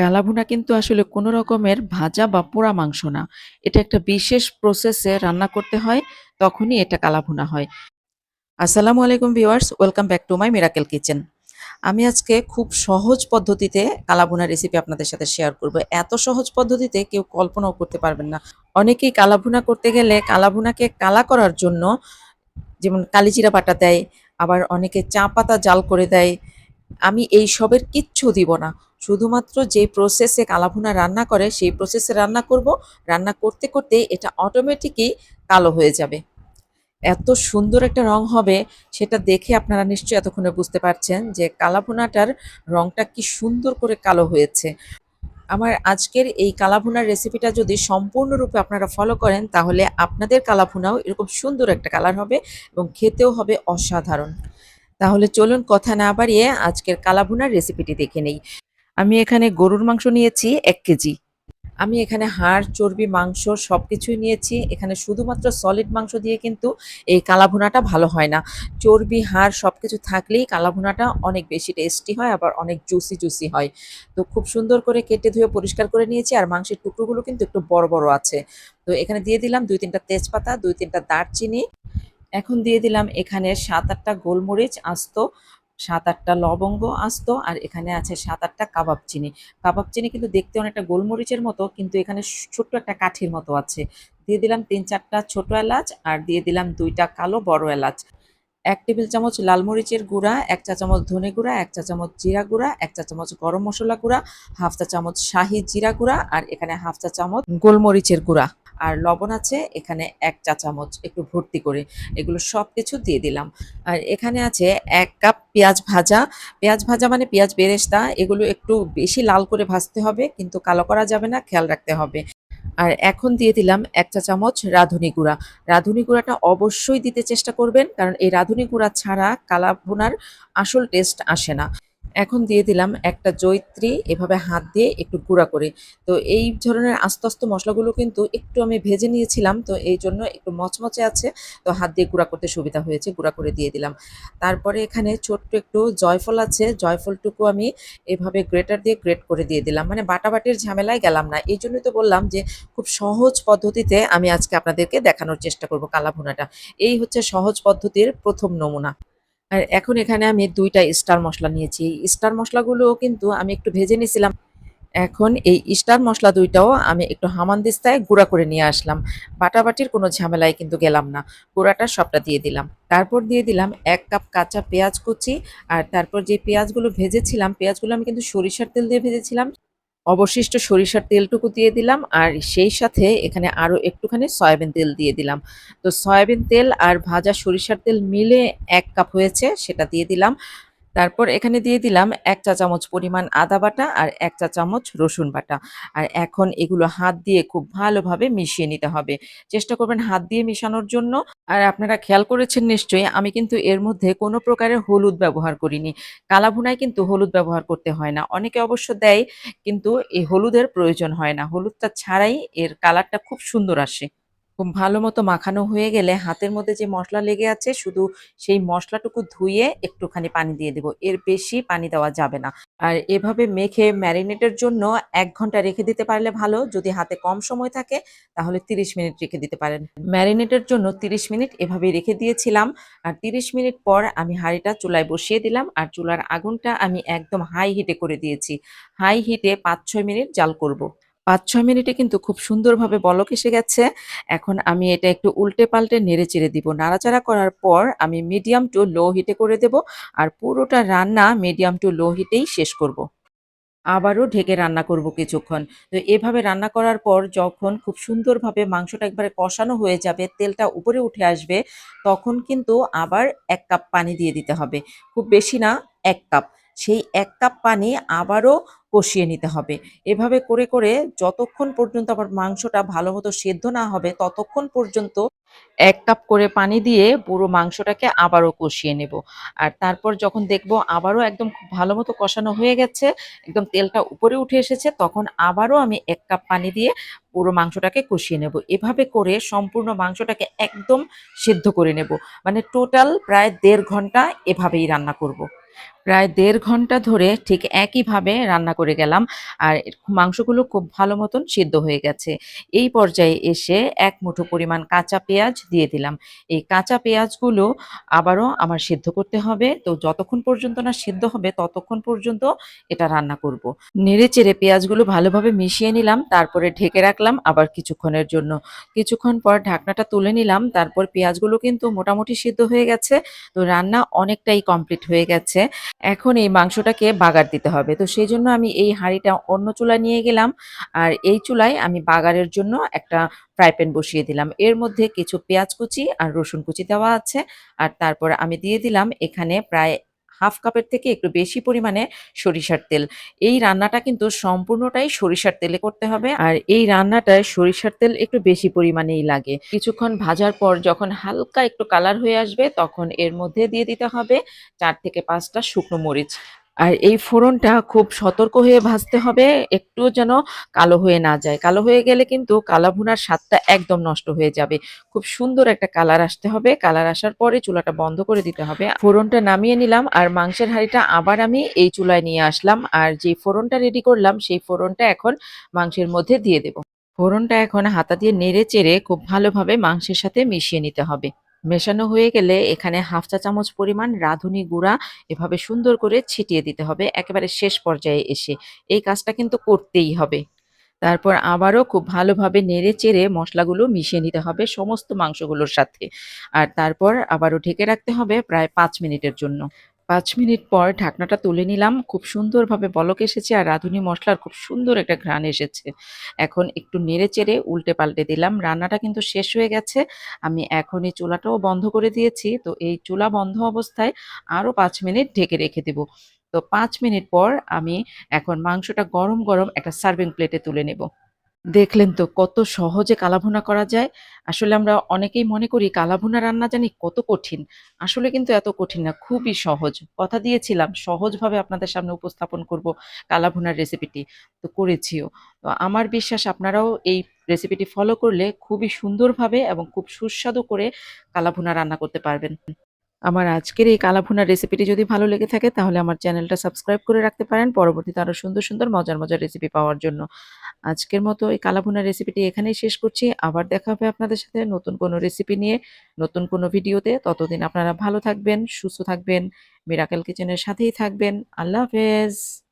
কালাভুনা কিন্তু আসলে কোনো রকমের ভাজা বা পোড়া মাংস না। এটা একটা বিশেষ প্রসেসে রান্না করতে হয়, তখনই এটা কালাভুনা হয়। আসসালামু আলাইকুম viewers, welcome back to my Miracle Kitchen. আমি আজকে খুব সহজ পদ্ধতিতে কালাভুনা রেসিপি আপনাদের সাথে শেয়ার করব। এত সহজ পদ্ধতিতে কেউ কল্পনাও করতে পারবেন না। অনেকেই কালাভুনা করতে গেলে কালাভুনাকে কালা করার জন্য যেমন কালিজিরা বাটা দেয়, আবার অনেকে চা পাতা জাল করে দেয়। আমি এই সবের কিচ্ছু দিব না। শুধুমাত্র যে প্রসেসে কালাভুনা রান্না করে সেই প্রসেসে রান্না করব। রান্না করতে, করতে এটা অটোমেটিকই কালো হয়ে যাবে। এত সুন্দর একটা রং হবে সেটা দেখে আপনারা নিশ্চয়ই এতক্ষণে বুঝতে পারছেন যে কালাভুনাটার রংটা কি সুন্দর করে কালো হয়েছে। আমার আজকের এই কালাভুনার রেসিপিটা যদি সম্পূর্ণরূপে আপনারা ফলো করেন তাহলে আপনাদের কালাভুনাও এরকম সুন্দর একটা কালার হবে এবং খেতেও হবে অসাধারণ। তাহলে চলুন কথা না বাড়িয়ে আজকের কালাভুনার রেসিপিটি দেখে নেই। আমি এখানে গরুর মাংস নিয়েছি এক কেজি। আমি এখানে হাড়, চর্বি, মাংস সব কিছুই নিয়েছি। এখানে শুধুমাত্র সলিড মাংস দিয়ে কিন্তু এই কালাভুনাটা ভালো হয় না। চর্বি, হাড় সব কিছু থাকলেই কালাভুনাটা অনেক বেশি টেস্টি হয় আবার অনেক জুসি, জুসি হয়। তো খুব সুন্দর করে কেটে ধুয়ে পরিষ্কার করে নিয়েছি আর মাংসের টুকরোগুলো কিন্তু একটু বড়, বড় আছে। তো এখানে দিয়ে দিলাম ২-৩ টা তেজপাতা, ২-৩ টা দারচিনি। এখন দিয়ে দিলাম এখানে সাত আটটা গোলমরিচ আস্ত, সাত আটটা লবঙ্গ আস্ত আর এখানে আছে সাত আটটা কাবাব চিনি। কাবাব চিনি কিন্তু দেখতে অনেকটা গোলমরিচের মতো কিন্তু এখানে ছোট্ট একটা কাঠির মতো আছে। দিয়ে দিলাম তিন চারটা ছোট এলাচ আর দিয়ে দিলাম দুইটা কালো বড় এলাচ। এক টেবিল চামচ লাল মরিচের গুঁড়া, ১ চা চামচ ধনে গুঁড়া, ১ চা চামচ জিরা গুঁড়া, ১ চা চামচ গরম মশলা গুঁড়া, হাফ চা চামচ শাহি জিরা গুঁড়া আর এখানে হাফ চা চামচ গোলমরিচের গুঁড়া। আর লবণ আছে এখানে এক চা চামচ একটু ভর্তি করে। এগুলো সব কিছু দিয়ে দিলাম। আর এখানে আছে এক কাপ পেঁয়াজ ভাজা। পেঁয়াজ ভাজা মানে পেঁয়াজ বেরেস্তা। এগুলো একটু বেশি লাল করে ভাজতে হবে কিন্তু কালো করা যাবে না, খেয়াল রাখতে হবে। আর এখন দিয়ে দিলাম এক চা চামচ রাঁধুনি গুঁড়া। রাঁধুনি গুঁড়াটা অবশ্যই দিতে চেষ্টা করবেন কারণ এই রাঁধুনি গুঁড়া ছাড়া কালাভুনার আসল টেস্ট আসে না। এখন দিয়ে দিলাম একটা জয়িত্রী এভাবে হাত দিয়ে একটু গুঁড়া করে। তো এই ধরনের আস্ত, আস্ত মশলাগুলো কিন্তু একটু আমি ভেজে নিয়েছিলাম তো এই জন্য একটু মচমচে আছে। তো হাত দিয়ে গুঁড়া করতে সুবিধা হয়েছে, গুঁড়া করে দিয়ে দিলাম। তারপরে এখানে ছোট্ট একটু জয়ফল আছে, জয়ফলটুকু আমি এভাবে গ্রেটার দিয়ে গ্রেট করে দিয়ে দিলাম। মানে বাটাবাটির ঝামেলায় গেলাম না। এই জন্যই তো বললাম যে খুব সহজ পদ্ধতিতে আমি আজকে আপনাদেরকে দেখানোর চেষ্টা করব কালাভুনাটা। এই হচ্ছে সহজ পদ্ধতির প্রথম নমুনা। আর এখন এখানে আমি দুইটা স্টার মশলা নিয়েছি। স্টার মসলাগুলোও কিন্তু আমি একটু ভেজে নিয়েছিলাম এখন এই স্টার মশলা দুইটাও আমি একটু হামানদিস্তায় গুঁড়া করে নিয়ে আসলাম। বাটাবাটির কোনো ঝামেলায় কিন্তু গেলাম না। গুঁড়াটা সবটা দিয়ে দিলাম। তারপর দিয়ে দিলাম এক কাপ কাঁচা পেঁয়াজ কুচি আর তারপর যে পেঁয়াজগুলো ভেজেছিলাম, পেঁয়াজগুলো আমি কিন্তু সরিষার তেল দিয়ে ভেজেছিলাম। অবশিষ্ট সরিষার তেলটুকু দিয়ে দিলাম আর সেই সাথে এখানে আরও একটুখানি সয়াবিন তেল দিয়ে দিলাম। তো সয়াবিন তেল আর ভাজা সরিষার তেল মিলে এক কাপ হয়েছে, সেটা দিয়ে দিলাম। তারপর এখানে দিয়ে দিলাম এক চা চামচ পরিমাণ আদা বাটা আর এক চা চামচ রসুন বাটা। আর এখন এগুলো হাত দিয়ে খুব ভালোভাবে মিশিয়ে নিতে হবে। চেষ্টা করবেন হাত দিয়ে মিশানোর জন্য। আর আপনারা খেয়াল করেছেন নিশ্চয়ই, আমি কিন্তু এর মধ্যে কোনো প্রকারের হলুদ ব্যবহার করিনি। কালাভুনায় কিন্তু হলুদ ব্যবহার করতে হয় না। অনেকে অবশ্য দেয়, কিন্তু এই হলুদের প্রয়োজন হয় না। হলুদটা ছাড়াই এর কালারটা খুব সুন্দর আসে। খুব ভালো মতো মাখানো হয়ে গেলে হাতের মধ্যে যে মশলা লেগে আছে, শুধু সেই মশলাটুকু ধুয়ে একটুখানি পানি দিয়ে দেব। এর বেশি পানি দেওয়া যাবে না। আর এভাবে মেখে ম্যারিনেটের জন্য এক ঘণ্টা রেখে দিতে পারলে ভালো। যদি হাতে কম সময় থাকে, তাহলে ৩০ মিনিট রেখে দিতে পারেন। ম্যারিনেটের জন্য ৩০ মিনিট এভাবে রেখে দিয়েছিলাম। আর ৩০ মিনিট পর আমি হাঁড়িটা চুলায় বসিয়ে দিলাম আর চুলার আগুনটা আমি একদম হাই হিটে করে দিয়েছি। হাই হিটে ৫-৬ মিনিট জাল করব। ৫-৬ মিনিটে কিন্তু খুব সুন্দরভাবে বলক এসে গেছে। এখন আমি এটা একটু উল্টে-পাল্টে নেড়ে-চেড়ে দিব। নাড়াচাড়া করার পর আমি মিডিয়াম টু লো হিটে করে দেব। আর পুরোটা রান্না মিডিয়াম টু লো হিটেই শেষ করব। আবারও ঢেকে রান্না করব কিছুক্ষণ। তো এভাবে রান্না করার পর যখন খুব সুন্দরভাবে মাংসটা একবারে কষানো হয়ে যাবে, তেলটা উপরে উঠে আসবে, তখন কিন্তু আবার এক কাপ পানি দিয়ে দিতে হবে। খুব বেশি না এক কাপ। সেই এক কাপ পানি আবারও কষিয়ে নিতে হবে। এভাবে করে, করে যতক্ষণ পর্যন্ত আমার মাংসটা ভালোমতো সেদ্ধ না হবে ততক্ষণ পর্যন্ত এক কাপ করে পানি দিয়ে পুরো মাংসটাকে আবারও কষিয়ে নেব। আর তারপর যখন দেখব আবারও একদম খুব ভালোমতো কষানো হয়ে গেছে, একদম তেলটা উপরে উঠে এসেছে তখন আবারও আমি এক কাপ পানি দিয়ে পুরো মাংসটাকে কষিয়ে নেব। এভাবে করে সম্পূর্ণ মাংসটাকে একদম সেদ্ধ করে নেব। মানে টোটাল প্রায় দেড় ঘণ্টা এভাবেই রান্না করব। প্রায় দেড় ঘণ্টা ধরে ঠিক একইভাবে রান্না করে গেলাম। আর মাংসগুলো খুব ভালো মতন সিদ্ধ হয়ে গেছে। এই পর্যায়ে এসে এক মুঠো পরিমাণ কাঁচা পেঁয়াজ দিয়ে দিলাম। এই কাঁচা পেঁয়াজগুলো আবারও আমার সিদ্ধ করতে হবে। তো যতক্ষণ পর্যন্ত না সিদ্ধ হবে, ততক্ষণ পর্যন্ত এটা রান্না করব। নেড়ে চেড়ে পেঁয়াজগুলো ভালোভাবে মিশিয়ে নিলাম। তারপরে ঢেকে রাখলাম আবার কিছুক্ষণের জন্য। কিছুক্ষণ পর ঢাকনাটা তুলে নিলাম। তারপর পেঁয়াজগুলো কিন্তু মোটামুটি সিদ্ধ হয়ে গেছে। তো রান্না অনেকটাই কমপ্লিট হয়ে গেছে। এখন এই মাংসটাকে বাগার দিতে হবে। তো সেই জন্য আমি এই হাঁড়িটা অন্য চুলা নিয়ে গেলাম আর এই চুলায় আমি বাগারের জন্য একটা ফ্রাই প্যান বসিয়ে দিলাম। এর মধ্যে কিছু পেঁয়াজ কুচি আর রসুন কুচি দেওয়া আছে। আর তারপর আমি দিয়ে দিলাম এখানে প্রায় হাফ কাপের থেকে একটু বেশি পরিমাণে সরিষার তেল। এই রান্নাটা কিন্তু সম্পূর্ণটাই সরিষার তেলে করতে হবে। আর এই রান্নাটায় সরিষার তেল একটু বেশি পরিমাণেই লাগে। কিছুক্ষণ ভাজার পর যখন হালকা একটু কালার হয়ে আসবে, তখন এর মধ্যে দিয়ে দিতে হবে চার থেকে পাঁচটা শুকনো মরিচ। আর এই ফোড়নটা খুব সতর্ক হয়ে ভাজতে হবে, একটুও যেন কালো হয়ে না যায়। কালো হয়ে গেলে কিন্তু কালা ভুনার স্বাদটা একদম নষ্ট হয়ে যাবে। খুব সুন্দর একটা কালার আসতে হবে। কালার আসার পরে চুলাটা বন্ধ করে দিতে হবে। ফোড়নটা নামিয়ে নিলাম আর মাংসের হাঁড়িটা আবার আমি এই চুলায় নিয়ে আসলাম। আর যে ফোড়নটা রেডি করলাম, সেই ফোড়নটা এখন মাংসের মধ্যে দিয়ে দেব। ফোড়নটা এখন হাতা দিয়ে নেড়ে চেড়ে খুব ভালোভাবে মাংসের সাথে মিশিয়ে নিতে হবে। মেশানো হয়ে গেলে এখানে হাফ চা চামচ পরিমাণ রাঁধুনি গুঁড়া এভাবে সুন্দর করে ছিটিয়ে দিতে হবে, একেবারে শেষ পর্যায়ে এসে। এই কাজটা কিন্তু করতেই হবে। তারপর আবারও খুব ভালোভাবে নেড়ে চেড়ে মশলাগুলো মিশিয়ে নিতে হবে সমস্ত মাংসগুলোর সাথে। আর তারপর আবারও ঢেকে রাখতে হবে প্রায় পাঁচ মিনিটের জন্য। পাঁচ মিনিট পর ঢাকনাটা তুলে নিলাম। খুব সুন্দরভাবে বলক এসেছে আর রাঁধুনি মশলার খুব সুন্দর একটা ঘ্রাণ এসেছে। এখন একটু নেড়ে চেড়ে উল্টে পাল্টে দিলাম। রান্নাটা কিন্তু শেষ হয়ে গেছে। আমি এখন এই চুলাটাও বন্ধ করে দিয়েছি। তো এই চুলা বন্ধ অবস্থায় আরও পাঁচ মিনিট ঢেকে রেখে দেব। তো পাঁচ মিনিট পর আমি এখন মাংসটা গরম গরম একটা সার্ভিং প্লেটে তুলে নেব। দেখলেন তো কত সহজে কালাভুনা করা যায়। আসলে আমরা অনেকেই মনে করি কালাভুনা রান্না জানি কত কঠিন। আসলে কিন্তু এত কঠিন না, খুবই সহজ। কথা দিয়েছিলাম, সহজভাবে আপনাদের সামনে উপস্থাপন করব কালাভুনার রেসিপিটি তো করেছিও। তো আমার বিশ্বাস আপনারাও এই রেসিপিটি ফলো করলে খুবই সুন্দরভাবে এবং খুব সুস্বাদু করে কালাভুনা রান্না করতে পারবেন। আমার আজকের এই কালাভুনার রেসিপিটি যদি ভালো লেগে থাকে, তাহলে আমার চ্যানেলটা সাবস্ক্রাইব করে রাখতে পারেন। পরবর্তীতে আরও সুন্দর সুন্দর, মজার মজার রেসিপি পাওয়ার জন্য। আজকের মতো এই কালাভুনার রেসিপিটি এখানেই শেষ করছি। আবার দেখা হবে আপনাদের সাথে নতুন কোনো রেসিপি নিয়ে, নতুন কোনো ভিডিওতে ততদিন আপনারা ভালো থাকবেন, সুস্থ থাকবেন মিরাকেল কিচেনের সাথেই থাকবেন। আল্লাহ হাফেজ।